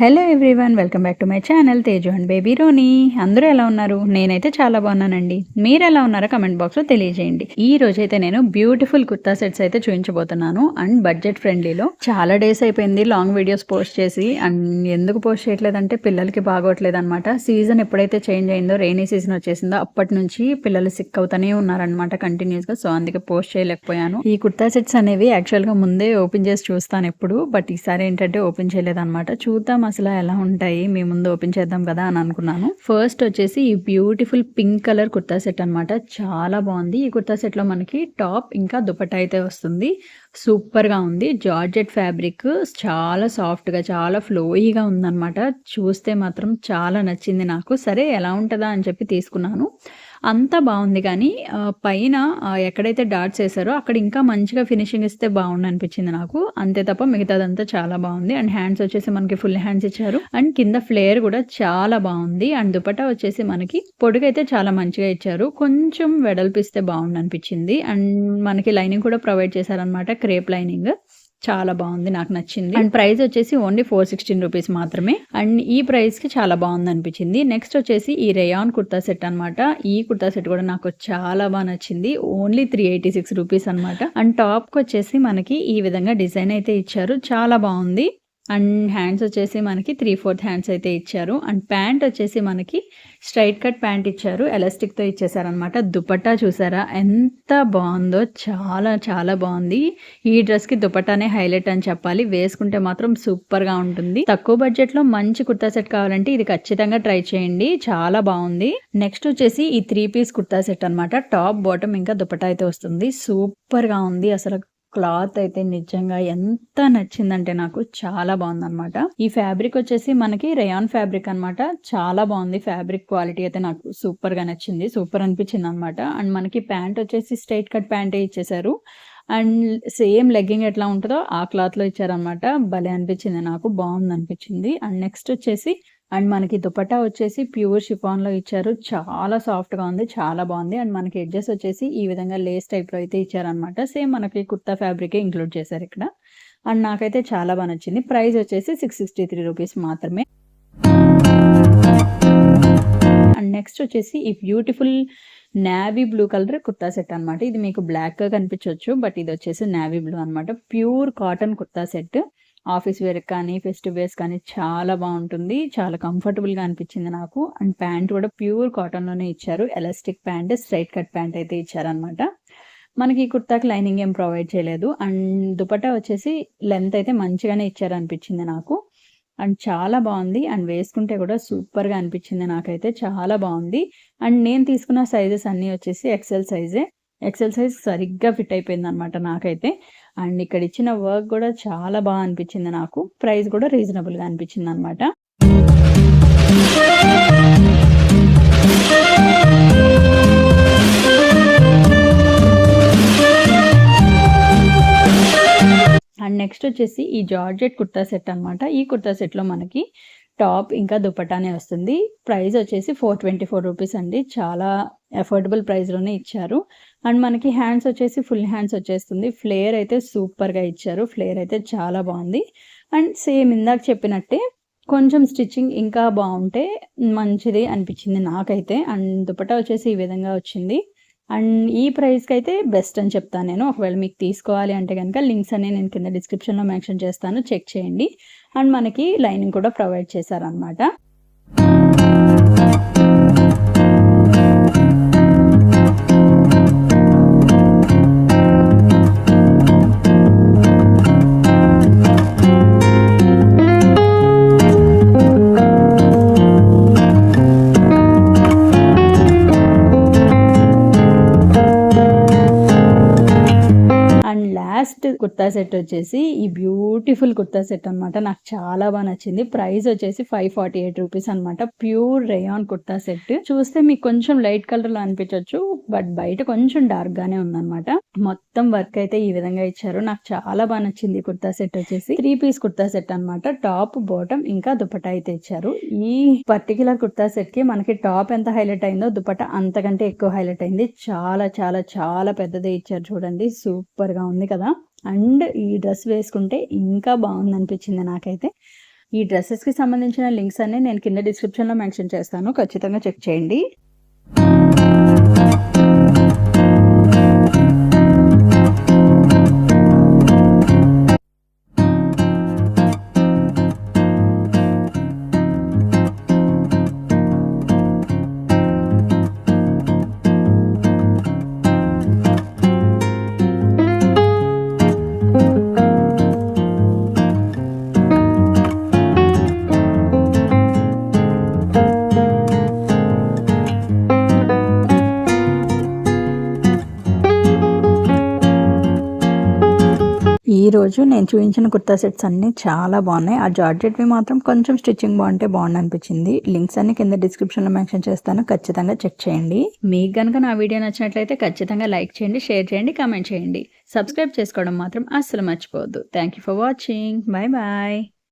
Hello everyone welcome back to my channel Teju and baby Roni అందరూ ఎలా ఉన్నారు? నేనైతే చాలా బాగున్నానండి. మీరు ఎలా ఉన్నారో కమెంట్ బాక్స్లో తెలియజేయండి. ఈ రోజైతే నేను బ్యూటిఫుల్ కుర్తా సెట్స్ అయితే చూపించబోతున్నాను. అండ్ బడ్జెట్ ఫ్రెండ్లీలో చాలా డేస్ అయిపోయింది లాంగ్ వీడియోస్ పోస్ట్ చేసి. అండ్ ఎందుకు పోస్ట్ చేయట్లేదంటే పిల్లలకి బాగోట్లేదు అనమాట సీజన్ ఎప్పుడైతే చేంజ్ అయిందో రెయినీ సీజన్ వచ్చేసిందో అప్పటి నుంచి పిల్లలు సిక్ అవుతానే ఉన్నారనమాట కంటిన్యూస్గా సో అందుకే పోస్ట్ చేయలేకపోయాను. ఈ కుర్తా సెట్స్ అనేవి యాక్చువల్గా ముందే ఓపెన్ చేసి చూస్తాను ఎప్పుడు. బట్ ఈసారి ఏంటంటే ఓపెన్ చేయలేదన్నమాట. చూద్దాం అసలు ఎలా ఉంటాయి మీ ముందు ఓపెన్ చేద్దాం కదా అని అనుకున్నాను. ఫస్ట్ వచ్చేసి ఈ beautiful pink colour kurta set అన్నమాట. చాలా బాగుంది. ఈ కుర్తా సెట్లో మనకి టాప్ ఇంకా దుపట్టా అయితే వస్తుంది. సూపర్గా ఉంది. జార్జెట్ ఫ్యాబ్రిక్ చాలా సాఫ్ట్గా చాలా ఫ్లోయిగా ఉందన్నమాట. చూస్తే మాత్రం చాలా నచ్చింది నాకు. సరే ఎలా ఉంటుందా అని చెప్పి తీసుకున్నాను. అంతా బాగుంది కానీ పైన ఎక్కడైతే డాట్స్ వేసారో అక్కడ ఇంకా మంచిగా ఫినిషింగ్ ఇస్తే బాగుండు అనిపించింది నాకు. అంతే తప్ప మిగతాదంతా చాలా బాగుంది. అండ్ హ్యాండ్స్ వచ్చేసి మనకి ఫుల్ హ్యాండ్స్ ఇచ్చారు. అండ్ కింద ఫ్లేయర్ కూడా చాలా బాగుంది. అండ్ దుపట్టా వచ్చేసి మనకి పొడుగైతే చాలా మంచిగా ఇచ్చారు. కొంచెం వెడల్పిస్తే బాగుండు అనిపించింది. అండ్ మనకి లైనింగ్ కూడా ప్రొవైడ్ చేశారనమాట క్రేప్ లైనింగ్. చాలా బాగుంది నాకు నచ్చింది. అండ్ ప్రైస్ వచ్చేసి ఓన్లీ ఫోర్ సిక్స్టీన్ రూపీస్ మాత్రమే. అండ్ ఈ ప్రైస్కి చాలా బాగుంది అనిపించింది. నెక్స్ట్ వచ్చేసి ఈ రేయాన్ కుర్తా సెట్ అనమాట ఈ కుర్తా సెట్ కూడా నాకు చాలా బాగా నచ్చింది. Only three eighty six rupees అనమాట అండ్ టాప్కి వచ్చేసి మనకి ఈ విధంగా డిజైన్ అయితే ఇచ్చారు. చాలా బాగుంది. అండ్ హ్యాండ్స్ వచ్చేసి మనకి త్రీ ఫోర్త్ హ్యాండ్స్ అయితే ఇచ్చారు. అండ్ ప్యాంట్ వచ్చేసి మనకి స్ట్రైట్ కట్ ప్యాంట్ ఇచ్చారు. ఎలాస్టిక్తో ఇచ్చేసారనమాట దుపట్టా చూసారా? ఎంత బాగుందో చాలా చాలా బాగుంది. ఈ డ్రెస్కి దుపట్టానే హైలైట్ అని చెప్పాలి. వేసుకుంటే మాత్రం సూపర్గా ఉంటుంది. తక్కువ బడ్జెట్లో మంచి కుర్తా సెట్ కావాలంటే ఇది ఖచ్చితంగా ట్రై చేయండి. చాలా బాగుంది. నెక్స్ట్ వచ్చేసి ఈ త్రీ పీస్ కుర్తా సెట్ అన్నమాట. టాప్ బాటమ్ ఇంకా దుపట్టా అయితే వస్తుంది. సూపర్గా ఉంది. అసలు క్లాత్ అయితే నిజంగా ఎంత నచ్చిందంటే నాకు చాలా బాగుందనమాట ఈ ఫ్యాబ్రిక్ వచ్చేసి మనకి రేయాన్ ఫ్యాబ్రిక్ అన్నమాట. చాలా బాగుంది. ఫ్యాబ్రిక్ క్వాలిటీ అయితే నాకు సూపర్గా నచ్చింది. సూపర్ అనిపించింది అనమాట అండ్ మనకి ప్యాంట్ వచ్చేసి స్ట్రైట్ కట్ ప్యాంటే ఇచ్చేసారు అండ్ సేమ్ లెగ్గింగ్ ఎట్లా ఉంటుందో ఆ క్లాత్లో ఇచ్చారనమాట భలే అనిపించింది నాకు. బాగుంది అనిపించింది అండ్ నెక్స్ట్ వచ్చేసి అండ్ మనకి దుపట్టా వచ్చేసి ప్యూర్ షిఫాన్లో ఇచ్చారు. చాలా సాఫ్ట్గా ఉంది చాలా బాగుంది. అండ్ మనకి ఎడ్జెస్ వచ్చేసి ఈ విధంగా లేస్ టైప్లో అయితే ఇచ్చారనమాట సేమ్ మనకి కుర్తా ఫ్యాబ్రికే ఇంక్లూడ్ చేశారు ఇక్కడ. అండ్ నాకైతే చాలా బాగా నచ్చింది. ప్రైస్ వచ్చేసి సిక్స్ సిక్స్టీ త్రీ రూపీస్ మాత్రమే. అండ్ నెక్స్ట్ వచ్చేసి ఈ beautiful navy blue colour kurta set అన్నమాట. ఇది మీకు బ్లాక్గా కనిపించవచ్చు బట్ ఇది వచ్చేసి నావీ బ్లూ అన్నమాట. Pure cotton kurta set. Office wear కానీ ఫెస్టివ్ వేర్స్ కానీ చాలా బాగుంటుంది. చాలా కంఫర్టబుల్గా అనిపించింది నాకు. అండ్ ప్యాంట్ కూడా ప్యూర్ కాటన్లోనే ఇచ్చారు. Elastic pant straight cut pant అయితే ఇచ్చారనమాట మనకి ఈ కుర్తాకి లైనింగ్ ఏం ప్రొవైడ్ చేయలేదు. అండ్ దుపట్టా వచ్చేసి లెంత్ అయితే మంచిగానే ఇచ్చారనిపించింది నాకు. అండ్ చాలా బాగుంది. అండ్ వేసుకుంటే కూడా సూపర్గా అనిపించింది నాకైతే. చాలా బాగుంది. అండ్ నేను తీసుకున్న సైజెస్ అన్నీ వచ్చేసి ఎక్సెల్ సైజే. ఎక్సెల్ సైజ్ సరిగ్గా ఫిట్ అయిపోయింది అనమాట నాకైతే. అండ్ ఇక్కడ ఇచ్చిన వర్క్ కూడా చాలా బాగా అనిపించింది నాకు. ప్రైస్ కూడా రీజనబుల్గా అనిపించింది అనమాట అండ్ నెక్స్ట్ వచ్చేసి ఈ జార్జెట్ కుర్తా సెట్ అనమాట ఈ కుర్తా సెట్లో మనకి టాప్ ఇంకా దుపటానే వస్తుంది. ప్రైస్ వచ్చేసి ఫోర్ ట్వంటీ ఫోర్ రూపీస్ అండి. చాలా అఫోర్డబుల్ ప్రైస్లోనే ఇచ్చారు. అండ్ మనకి హ్యాండ్స్ వచ్చేసి ఫుల్ హ్యాండ్స్ వచ్చేస్తుంది. ఫ్లేయర్ అయితే సూపర్గా ఇచ్చారు. ఫ్లేయర్ అయితే చాలా బాగుంది. అండ్ సేమ్ ఇందాక చెప్పినట్టే కొంచెం స్టిచ్చింగ్ ఇంకా బాగుంటే మంచిది అనిపించింది నాకైతే. అండ్ దుపట్టా వచ్చేసి ఈ విధంగా వచ్చింది. అండ్ ఈ ప్రైస్కి అయితే బెస్ట్ అని చెప్తాను నేను. ఒకవేళ మీకు తీసుకోవాలి అంటే కనుక లింక్స్ అనే నేను కింద డిస్క్రిప్షన్లో మెన్షన్ చేస్తాను. చెక్ చేయండి. అండ్ మనకి లైనింగ్ కూడా ప్రొవైడ్ చేశారనమాట కుర్తా సెట్ వచ్చేసి ఈ బ్యూటిఫుల్ కుర్తా సెట్ అన్నమాట. నాకు చాలా బాగా నచ్చింది. ప్రైస్ వచ్చేసి ఫైవ్ ఫార్టీ ఎయిట్ రూపీస్ అనమాట ప్యూర్ రేయాన్ కుర్తా సెట్. చూస్తే మీకు కొంచెం లైట్ కలర్లో అనిపించవచ్చు బట్ బయట కొంచెం డార్క్ గానే ఉందన్నమాట. మొత్తం వర్క్ అయితే ఈ విధంగా ఇచ్చారు. నాకు చాలా బాగా నచ్చింది కుర్తా సెట్ వచ్చేసి. త్రీ పీస్ కుర్తా సెట్ అన్నమాట. టాప్ బాటమ్ ఇంకా దుపట అయితే ఇచ్చారు. ఈ పర్టికులర్ కుర్తా సెట్కి మనకి టాప్ ఎంత హైలైట్ అయిందో దుపట్టా అంతకంటే ఎక్కువ హైలైట్ అయింది. చాలా చాలా చాలా పెద్దదే ఇచ్చారు చూడండి. సూపర్గా ఉంది కదా. అండ్ ఈ డ్రెస్ వేసుకుంటే ఇంకా బాగుంది అనిపించింది నాకైతే. ఈ డ్రెస్సెస్కి సంబంధించిన లింక్స్ అన్ని నేను కింద డిస్క్రిప్షన్లో మెన్షన్ చేస్తాను. ఖచ్చితంగా చెక్ చేయండి. ఈరోజు నేను చూపించిన కుర్తా సెట్స్ అన్నీ చాలా బాగున్నాయి. ఆ జార్జెట్వి మాత్రం కొంచెం స్టిచ్చింగ్ బాగుంటే బాగుంది అనిపించింది లింక్స్ అన్ని కింద డిస్క్రిప్షన్లో మెన్షన్ చేస్తాను. ఖచ్చితంగా చెక్ చేయండి. మీకు కనుక నా వీడియో నచ్చినట్లయితే ఖచ్చితంగా లైక్ చేయండి షేర్ చేయండి కామెంట్ చేయండి. సబ్స్క్రైబ్ చేసుకోవడం మాత్రం అస్సలు మర్చిపోవద్దు. Thank you for watching. Bye bye.